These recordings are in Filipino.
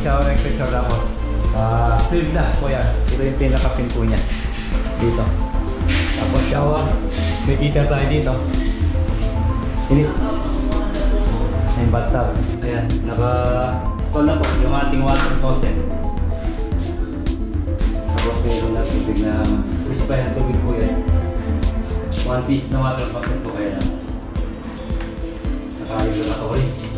Naka-frame na po yung ating shower electric shower tapos uh, fill glass po yan. Ito yung pinaka-pin niya. Dito. Tapos shower. May heater tayo dito. Inits. May bathtub. Ayan. Naka-install na po yung ating water faucet. Tapos meron na tubig na crispa yan. Tubig po yan. One piece na water faucet po kaya. Saka yung lavatory.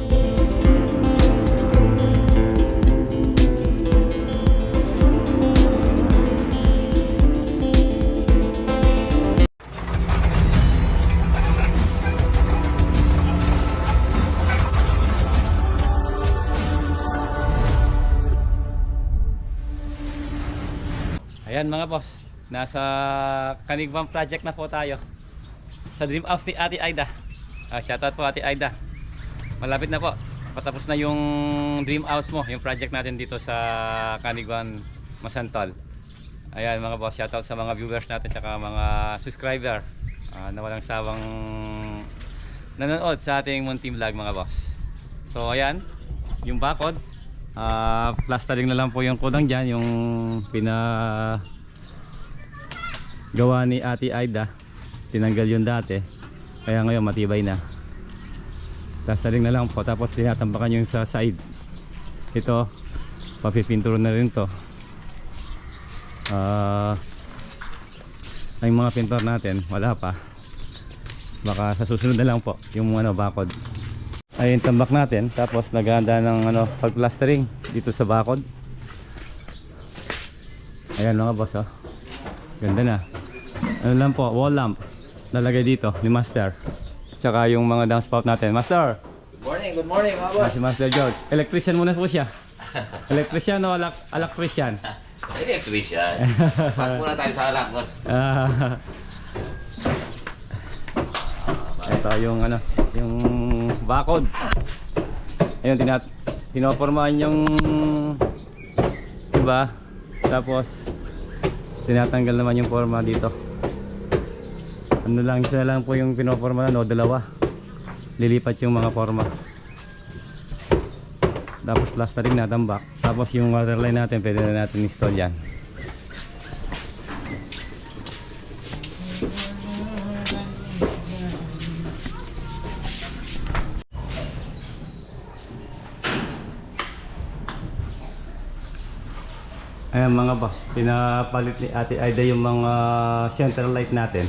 Mga boss, nasa Kanigban project na po tayo. Sa Dream House ni Ate Aida. Ah, shoutout po Ate Aida. Malapit na po. Patapos na yung Dream House mo, yung project natin dito sa Kanigban Masantol. Ayan mga boss, shoutout sa mga viewers natin tsaka mga subscriber ah, na walang sawang nanonood sa ating Munting Vlog mga boss. So ayan, yung bakod. Ah, plastering na lang po yung kulang dyan, yung pina gawa ni Ate Aida. Tinanggal yun dati. Kaya ngayon matibay na. Plastering na lang po tapos tinatambakan yung sa side. Ito, papipinturo na rin to. Ah, ang mga pintor natin, wala pa. Baka sa susunod na lang po yung ano bakod ay yung tambak natin tapos naghahanda ng ano pagplastering dito sa bakod ayan mga boss oh ganda na ano lang po wall lamp. Nalagay dito ni master. Tsaka yung mga downspout natin. Master! Good morning, good morning mga boss. si master George. Electrician muna po siya. Electrician o alak electrician Electrician. Pas muna tayo sa alak, boss. Ah. ito yung ano yung bakod. Ayun tinat pinopormahan yung iba tapos tinatanggal naman yung forma dito ano lang isa lang po yung pinoporma no? Dalawa. Lilipat yung mga forma. Tapos plastering natambak tapos yung waterline natin pwede na natin install yan. Ayan mga boss, pinapalit ni Ate Aida yung mga central light natin.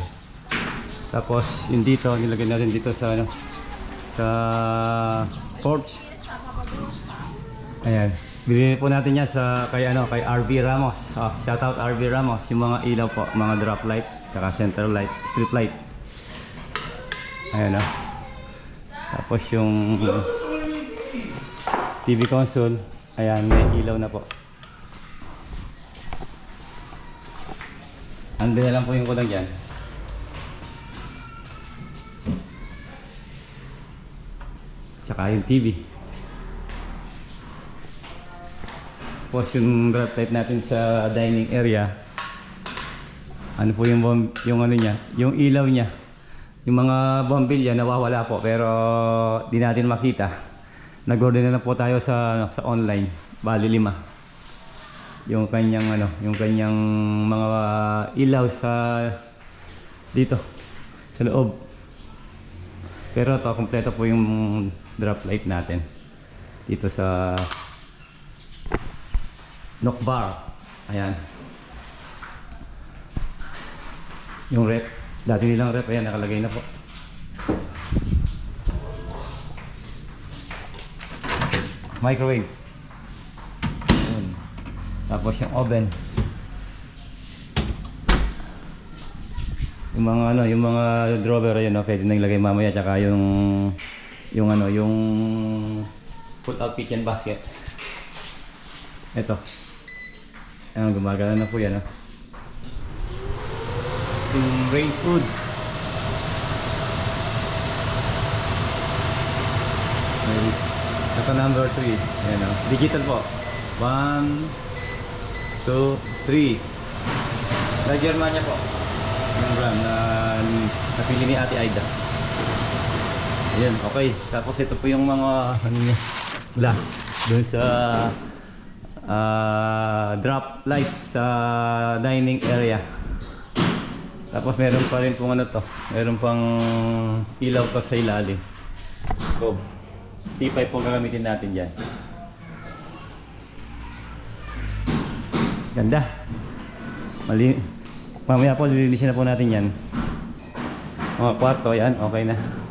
Tapos yung dito, nilagay natin dito sa ano, sa porch. Ayan. Bilhin po natin yan sa kay ano, kay RV Ramos. Oh, shout out RV Ramos, yung mga ilaw po, mga drop light, saka central light, strip light. Ayan oh. Tapos yung TV console, ayan, may ilaw na po. Ando na lang po yung kulang dyan. Tsaka yung TV. Tapos yung drop light natin sa dining area. Ano po yung, bom, yung ano niya, yung ilaw niya. Yung mga bombilya nawawala po pero di natin makita. Nag-order na lang po tayo sa sa online. Bali lima yung kanyang ano, yung kanyang mga ilaw sa dito sa loob. Pero to kompleto po yung drop light natin dito sa knock bar. Ayan. Yung rep, dati nilang rep, ayan nakalagay na po. Microwave. Yun. Tapos yung oven. Yung mga ano, yung mga drawer ayun, no, pwede nang ilagay mamaya tsaka yung yung ano, yung pull out kitchen basket. Ito. Ayan, gumagana na po yan, no. Yung raised food. Ito number 3. Ayan, no. Digital po. 1, 2, 3. Sa Germania po. Yung brand na napili ni Ate Aida. Ayan, okay. Tapos ito po yung mga ano niya, glass. dun sa ah, drop light sa dining area. Tapos meron pa rin pong ano to, meron pang ilaw pa sa ilalim. So, T5 po gagamitin natin dyan. Ganda. Mali Mamaya po lilinisin na po natin yan. Mga kwarto, yan, okay na.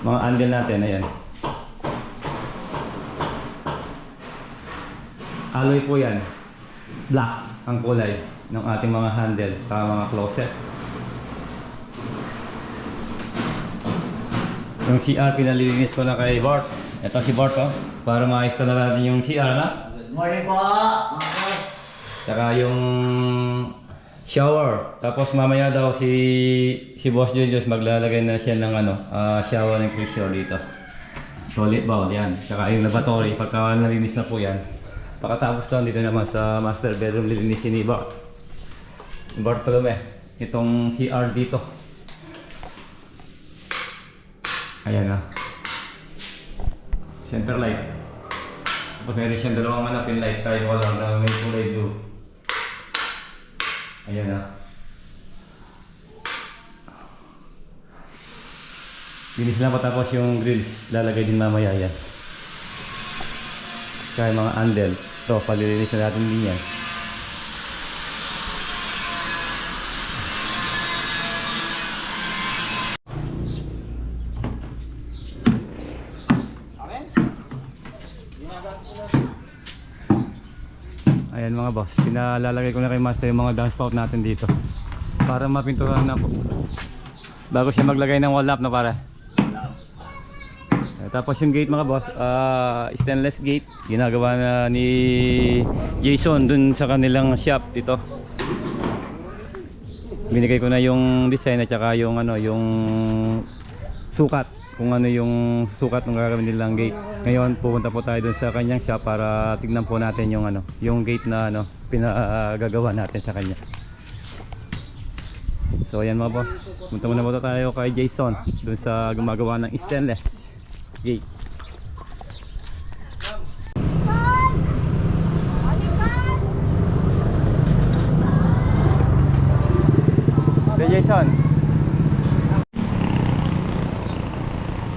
Mga angle natin, ayan. Alloy po yan. Black ang kulay ng ating mga handle sa mga closet. Yung CR pinalilinis ko na kay Bart. Ito si Bart oh, para maayos na natin yung CR na. Good morning po, mga boss. Tsaka yung shower. Tapos mamaya daw si si Boss Julius maglalagay na siya ng ano, ah, shower ng pressure dito. Toilet bowl yan. Tsaka yung lavatory pagka nalinis na po yan. Pagkatapos doon dito naman sa master bedroom lilinisin ni Bart. Bartolome. Itong CR dito. Ayan na. Center light. Tapos meron siyang dalawang ano, pin light tayo wala na may kulay blue. Ayan na. Bilis lang patapos yung grills. Lalagay din mamaya yan. Kaya mga handle. Ito, palilinis na natin din yan. Mga boss, pinalalagay ko na kay Master yung mga downspout natin dito. Para mapinturan na po. Bago siya maglagay ng wall lamp na para tapos yung gate mga boss, ah, stainless gate. Ginagawa na ni Jason dun sa kanilang shop dito. Binigay ko na yung design at saka yung ano yung sukat kung ano yung sukat ng gagawin nilang gate. Ngayon pupunta po tayo dun sa kanyang shop para tignan po natin yung ano, yung gate na ano pinagagawa natin sa kanya. So ayan mga boss, punta muna muna tayo kay Jason dun sa gumagawa ng stainless gate. Hey Jason.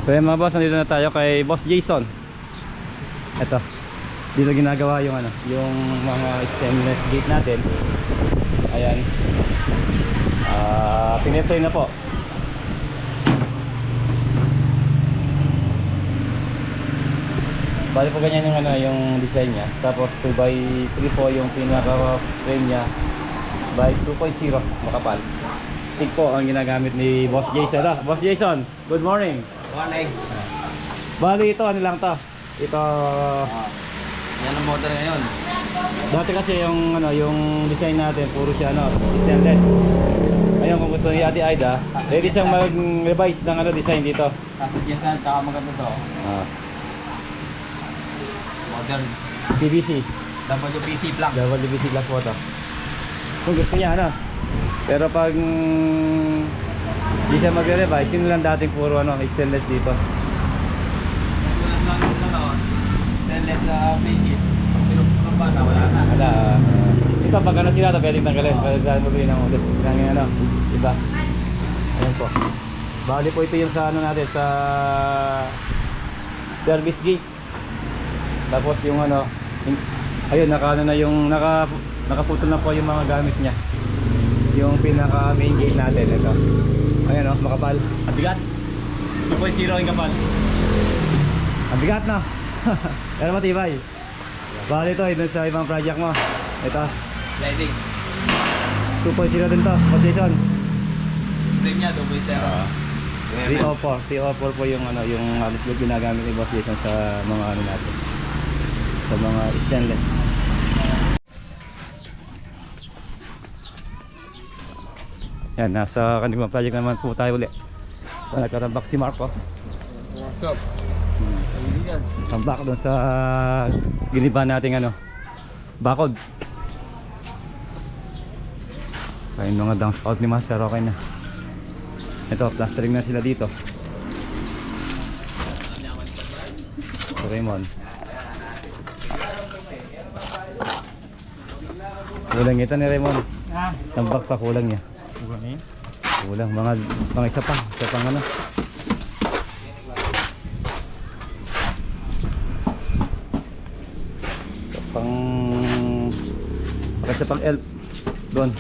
So yan mga boss, nandito na tayo kay Boss Jason. Ito. Dito ginagawa yung ano, yung mga stainless gate natin. Ayan. Ah, pinetray na po. Bali po ganyan yung ano, yung design niya. Tapos 2x3 po yung pinaka frame niya. By 2.0 makapal. Tig po ang ginagamit ni Boss Jason. Ah, Boss Jason, good morning. Morning. Bali ito ano lang to. Ito Yan ang motor ngayon. dati kasi yung ano yung design natin puro siya ano stainless. Ngayon kung gusto ni Ate Aida, ready siyang mag-revise ng ano design dito. Kaso dyan saan, taka maganda to. Ah, Modern. PVC, WPC Planks. Glass po to. Kung gusto niya ano. Pero pag mm, di siya magre-revise, yun lang dating puro ano stainless dito. Lang yung stainless face. Pag pinupulong ba na, wala na. Wala. ah, ito pag ano sila to, pwedeng tanggalin. Pwede tayo mabili ng ulit. Ng ano, iba. Ayan po. Bali po ito yung sa ano natin, sa service gate. Tapos yung ano, yung, ayun, naka ano na yung, naka, nakaputol na po yung mga gamit niya. Yung pinaka main gate natin, ito. Ayan o, makapal. Ang bigat. 2.0 yung kapal. Ang bigat na. Pero matibay. Bali ito, dun sa ibang project mo. Ito, Sliding. 2.0 din to, position. Frame niya, double zero. 304, 304 po yung ano, yung halos uh, ginagamit ni Boss Jason sa mga ano natin. Sa mga stainless. Yan, nasa kanibang project naman po tayo ulit. So, nagkatambak si Marco. What's up? Tambak doon sa giniba nating ano, bakod. Kaya yung mga downspout ni Master, okay na. Ito, plastering na sila dito. Raymond. Kulang ito ni Raymond. Tambak pa kulang niya. Kulang. Mga, mga isa pa. Isa pang ano. Isa pang... Baka isa pang elf. Doon.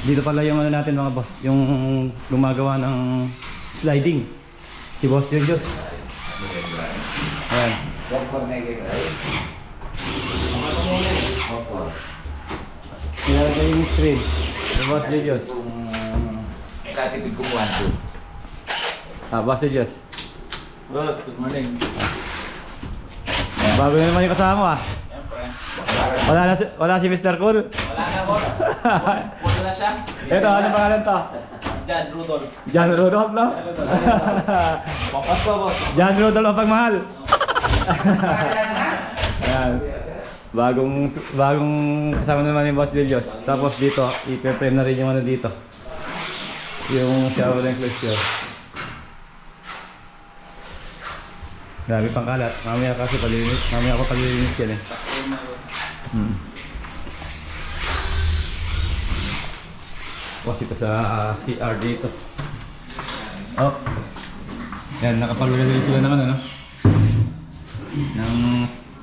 Dito pala yung ano natin mga boss. Yung gumagawa ng sliding. Si Boss Jojos. Ayan. Doktor na yung. Si Boss Jojos. Kung katipid kumuha to. Ah, Boss Jojos. Boss, good morning. Bago na naman yung kasama ah. Siyempre. Wala na si, wala si Mr. Cool. Wala na, boss. Puno na siya. Ito, ano pangalan to? Jan, Rudolph. John Rudolph, no? Papas pa, boss. John Rudolph ang pagmahal. Ayan. Bagong bagong kasama naman ni Boss Delios. Tapos dito, i-frame na rin yung ano dito. Yung shower enclosure. Grabe pang kalat. Mamaya kasi palinis. Mamaya ako palinis yan eh. Hmm. Tapos ito sa ah, CR dito. Oh. Yan, nakapag-release sila naman ano. Ng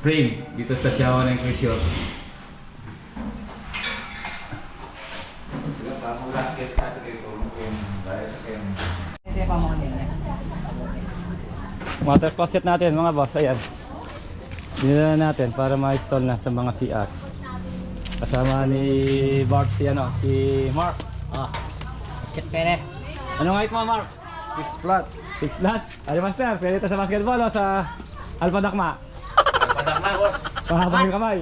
frame dito sa shower ng Crucio. Water closet natin mga boss, ayan. Dinala natin para ma-install na sa mga CR. Kasama ni Bart si ano, si Mark. Ah. Kit pere. Anong height mo, Mark? Six flat. Six flat. Ano master, pwede ito sa basketball o sa Alpha Dakma? Padak na, boss. Pahabang yung kamay.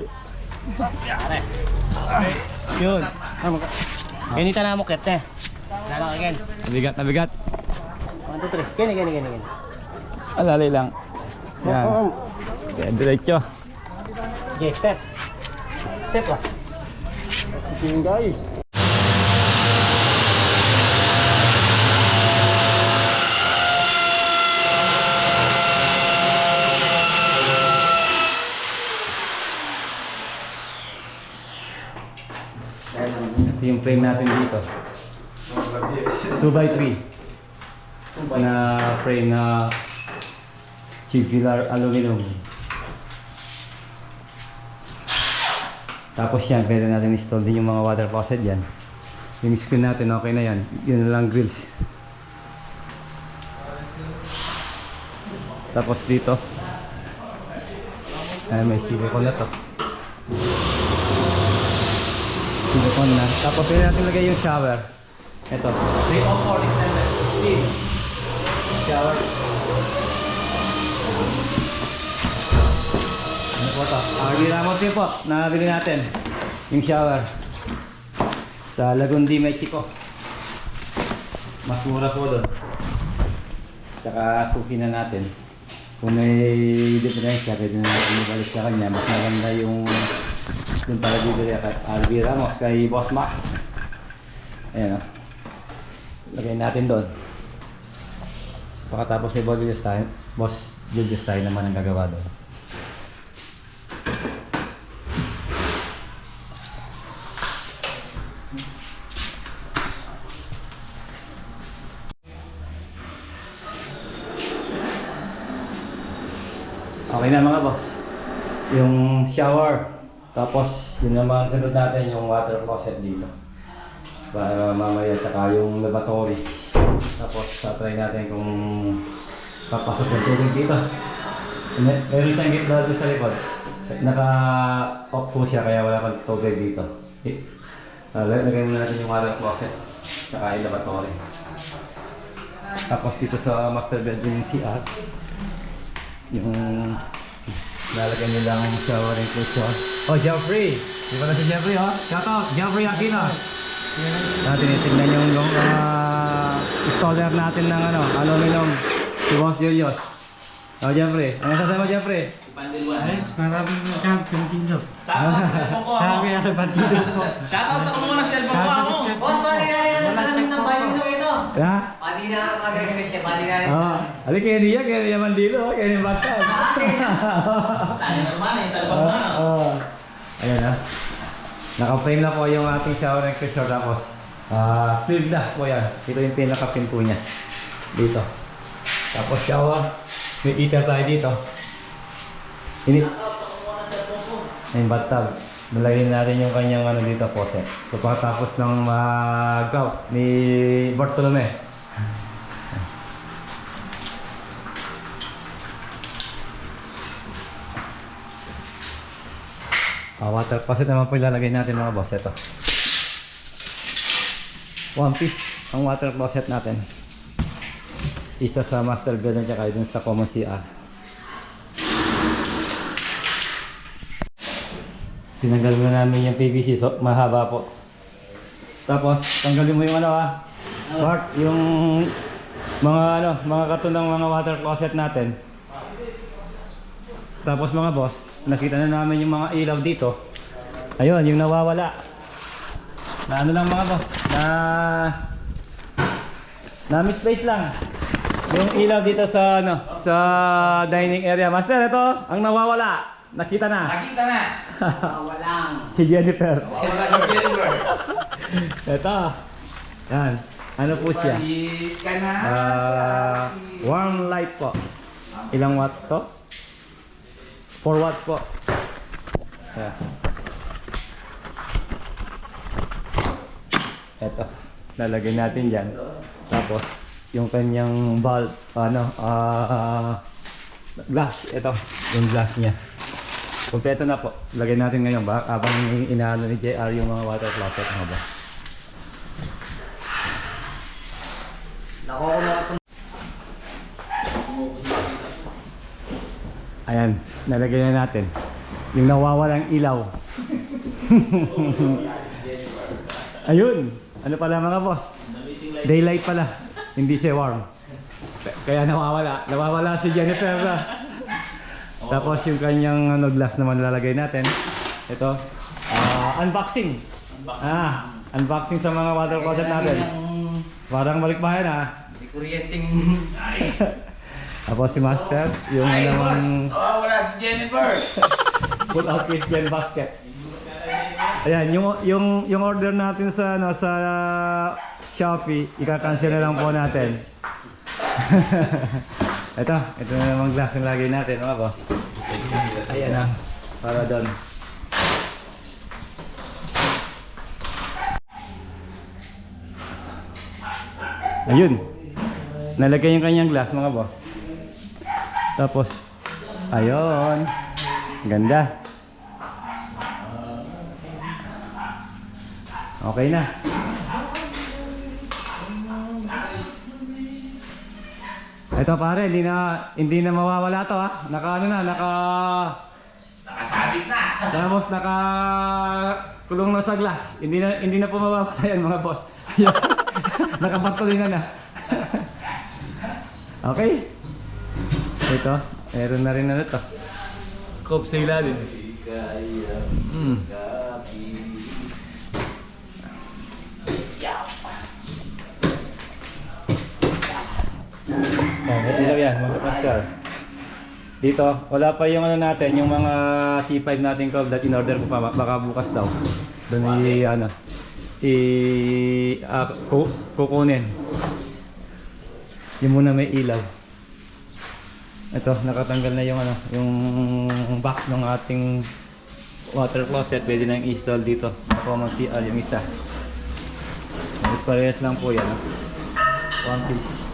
Yun. Ganito na mo kete. Lalo again. Nabigat, nabigat. 1, 2, 3. Gani, gani, gani, gani. Alali lang. Yan. Yan, diretso. Okay, step. Step lah. Tingay. Ito yung frame natin dito. 2x3 na frame na tubular aluminum. Tapos yan, pwede natin install din yung mga water faucet yan. Yung screen natin, okay na yan. Yun lang grills. Tapos dito, ay may silicone na to. Silicone na. Tapos pwede natin lagay yung shower. Ito. 304 extended steel. Shower. Ano po ito? RB Ramos yun po. Nabili natin. Yung shower. Sa Lagundi, Mexico. Mas mura po doon. Tsaka suki na natin. Kung may diferensya, pwede na natin ibalik sa kanya. Mas maganda yung yung para bibili kay RB Ramos, kay Boss Mac. Ayan o. Lagay natin doon. Pagkatapos may Boss Julius tayo, Boss Julius tayo naman ang gagawa doon. Okay na mga boss. Yung shower. Tapos yun naman sunod natin yung water closet dito. Para mamaya tsaka yung lavatory. Tapos tatry natin kung papasok yung tubig dito. Mer- Meron siyang gitna doon sa likod. Naka-off po siya kaya wala pang tubig dito. I- uh, lagay muna natin yung water closet. Tsaka yung lavatory. Tapos dito sa master bedroom yung CR. Yung lalagyan nila ang shower inclusion. Oh, Jeffrey! Di ba na si Jeffrey, oh? Shout out! Jeffrey Aquino! Ah, tinitignan yung yung ah, installer natin ng ano, aluminum. Si Boss Julius. Oh, Jeffrey. Ano sasabi mo, Jeffrey? Maraming champion dito. Shoutout sa cellphone ko ako. Sabi sa partido ko. Shoutout sa kumuha ng cellphone ko ako. Boss, pare Badi na kami siya, badi na rin. Ah, ali kaya niya, kaya niya mandilo, kaya niya bagtag. Oo. Ayan na. Naka-frame na po yung ating shower enclosure tapos ah clear glass po yan. Ito yung pinaka-pin po niya. Dito. Tapos shower. May heater tayo dito. Inits. Yung bathtub. Nalagyan natin yung kanyang ano dito faucet. So pagkatapos ng mag-out ni Bartolome. Ah, water faucet naman po ilalagay natin mga boss. Ito. One piece ang water faucet natin. Isa sa master bedroom tsaka dun sa common CR. Tinanggal mo na namin yung PVC so mahaba po. Tapos tanggalin mo yung ano ah. Bart, yung mga ano, mga karton ng mga water closet natin. Tapos mga boss, nakita na namin yung mga ilaw dito. Ayun, yung nawawala. Na ano lang mga boss, na na misplace lang. Yung ilaw dito sa ano, sa dining area. Master, ito ang nawawala. Nakita na. Nakita na. Walang. Si Jennifer. Wala si Jennifer. Ito. Yan. Ano po siya? Na. Ah, warm light po. Ilang watts to? 4 watts po. Yeah. Ito. Lalagay natin dyan. Tapos, yung kanyang bulb, ano, ah, glass. Ito. Yung glass niya. Kompleto na po. Lagay natin ngayon ba? Habang inaano ni JR yung mga water closet mga ba? Ko Ayan, nalagay na natin. Yung nawawalang ilaw. Ayun! Ano pala mga boss? Daylight pala. Hindi siya warm. Kaya nawawala. Nawawala si Jennifer na. Tapos yung kanyang ano, glass naman lalagay natin. Ito. ah, unboxing. Ah, unboxing sa mga water closet natin. Parang balikbayan ah. Kuryenteng... Tapos si Master, yung Ay, ano boss! namang Oh, wala si Jennifer! Pull out Christian basket. Ayan, yung yung yung order natin sa ano sa Shopee, ika-cancel na lang po natin. ito, ito na namang glass yung lagay natin, mga boss. Ayan na, para doon. Ayun. Nalagay yung kanyang glass, mga boss. Tapos, ayun. Ganda. Okay na. Ito pare, hindi na hindi na mawawala to ha. Naka ano na, naka Nakasabit na. tapos naka kulong na sa glass. Hindi na hindi na po mawawala yan mga boss. Nakabartolina na. Okay. Ito, meron na rin na ito. Coke sa ilalim. Mm. Oh, may ilaw yan, mga master. Dito, wala pa yung ano natin, yung mga T5 natin ko that in order ko pa, baka bukas daw. Doon i, ano, i, ku, kukunin. Yung muna may ilaw. Ito, nakatanggal na yung ano, yung box ng ating water closet. Pwede na yung install dito. Common CR yung isa. Mas parehas lang po yan. ah. One piece.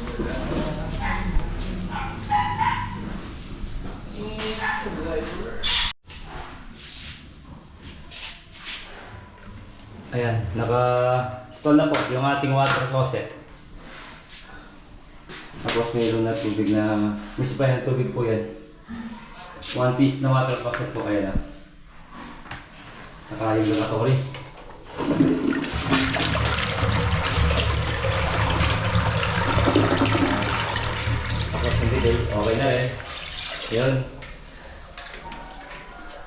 Ayan, naka-install na po yung ating water closet. Tapos mayroon na tubig na, may supply ng tubig po yan. One piece na water closet po kaya na. Saka yung lavatory. Tapos hindi day, okay na rin. Yun.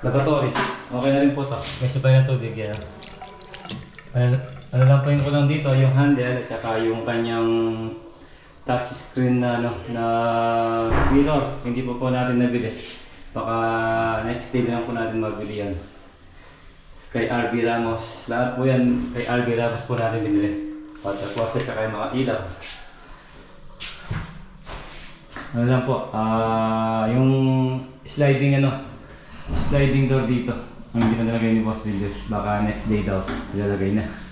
Lavatory. Okay na rin po to. May supply ng tubig yan. Ano, ano lang po yung kulang dito, yung handle at saka yung kanyang touch screen na ano na mirror. Hindi po po natin nabili. Baka next day lang po natin mabili yan. Kay RB Ramos. Lahat po yan kay RB Ramos po natin binili. Water closet tsaka yung mga ilaw. Ano lang po, ah yung sliding ano, sliding door dito. Ang nalagay ni Boss Dilius. Baka next day daw, ilalagay na.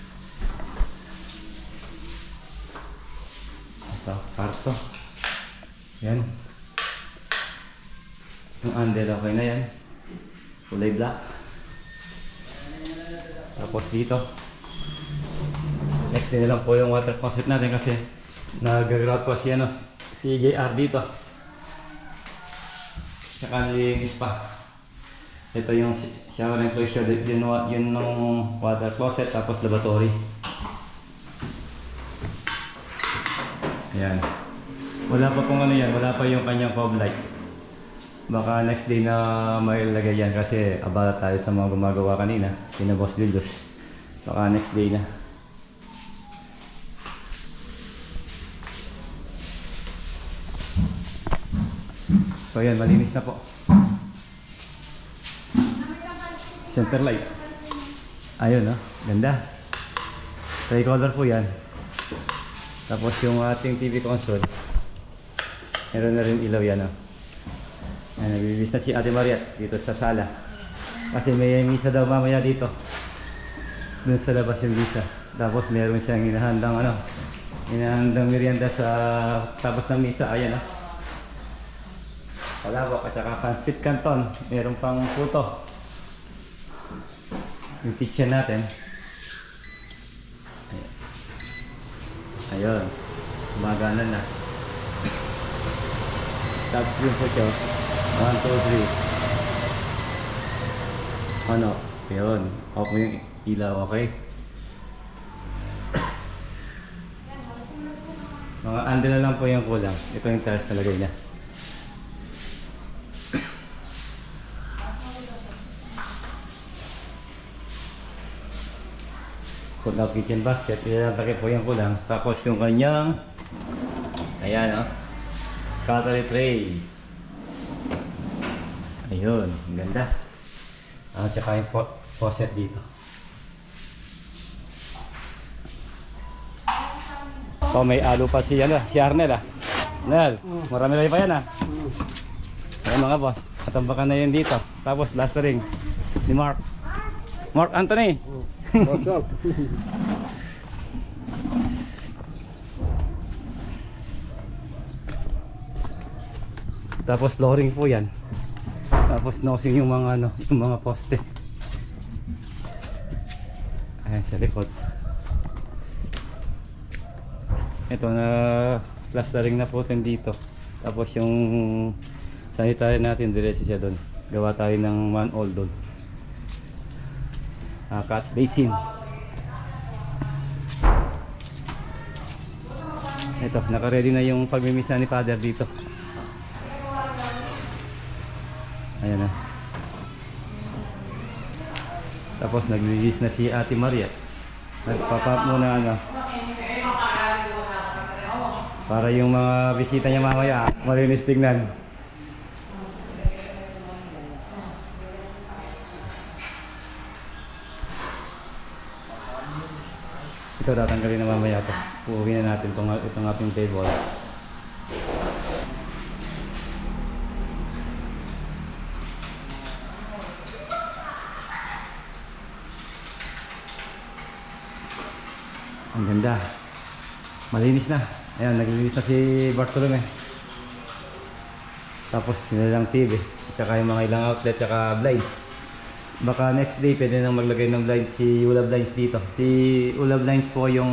Ito, karto. Yan. Yung under okay na yan. Kulay black. Tapos dito. Next din lang po yung water faucet natin kasi nag-grout po si ano, si JR dito. Tsaka nilinis pa. Ito yung shower enclosure, yun, yun ng water closet tapos lavatory. Ayan. Wala pa pong ano yan, wala pa yung kanyang fog light. Baka next day na may ilagay yan kasi abala tayo sa mga gumagawa kanina. Sina Boss. Baka next day na. So yan, malinis na po. Center light. Ayun, no? Ganda. Tricolor po yan. Tapos yung ating TV console. Meron na rin ilaw yan, no? Ayan, nagbibis na si Ate Maria dito sa sala. Kasi may misa daw mamaya dito. Doon sa labas yung misa. Tapos meron siyang inahandang ano, inahandang merienda sa tapos ng misa. Ayan ah. Palabok at saka pancit canton. Meron pang puto. Yung kitchen natin. Ayun. Gumagana na. Touchscreen po siya. 1, 2, 3. Ano? Yun. Off mo yung ilaw, okay? Mga na lang po yung kulang. Ito yung tiles na lagay niya. Put out kitchen basket. Ilalagay po yung kulang. Tapos yung kanyang Ayan, oh. Cutlery tray. Ayun, ang ganda. Ah, tsaka yung po faucet dito. So may alo pa si ano, si Arnel ah. Arnel, marami na pa yan ah. Ayan mga boss, katambakan na yun dito. Tapos last ring ni Mark. Mark Anthony. What's up? Tapos flooring po yan. Tapos nosing yung mga ano, yung mga poste. Ayan sa likod. Ito na plastering na po din dito. Tapos yung sanitary natin, diretso siya doon. Gawa tayo ng one-all doon. Ah, catch basin. Ito, naka-ready na yung pagmimisa ni Father dito. Ayan na. Tapos naglilinis na si Ate Maria. Nagpapap muna ano. Para yung mga bisita niya mamaya, malinis tingnan. Ito tatanggalin na mamaya to. Uuwi na natin itong, itong ating table. Ang ganda. Malinis na. Ayan, naglilinis na si Bartolome. Tapos nilang TV. At saka yung mga ilang outlet, saka blinds. Baka next day pwede nang maglagay ng blinds si Ula Blinds dito. Si Ula Blinds po yung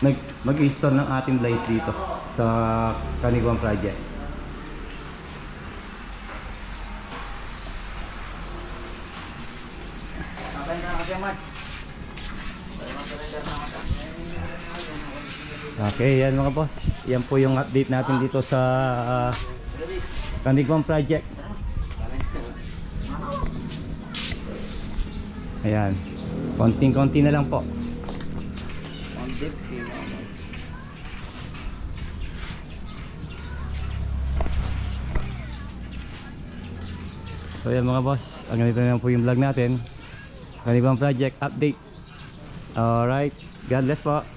nag, mag-install ng ating blinds dito sa Caniguan Project. Okay, yan mga boss. Yan po yung update natin dito sa uh, Caniguan Project. Ayan. Konting-konti na lang po. Konti So yan mga boss, ang ganito na po yung vlog natin. Kanibang project update. Alright, God bless po.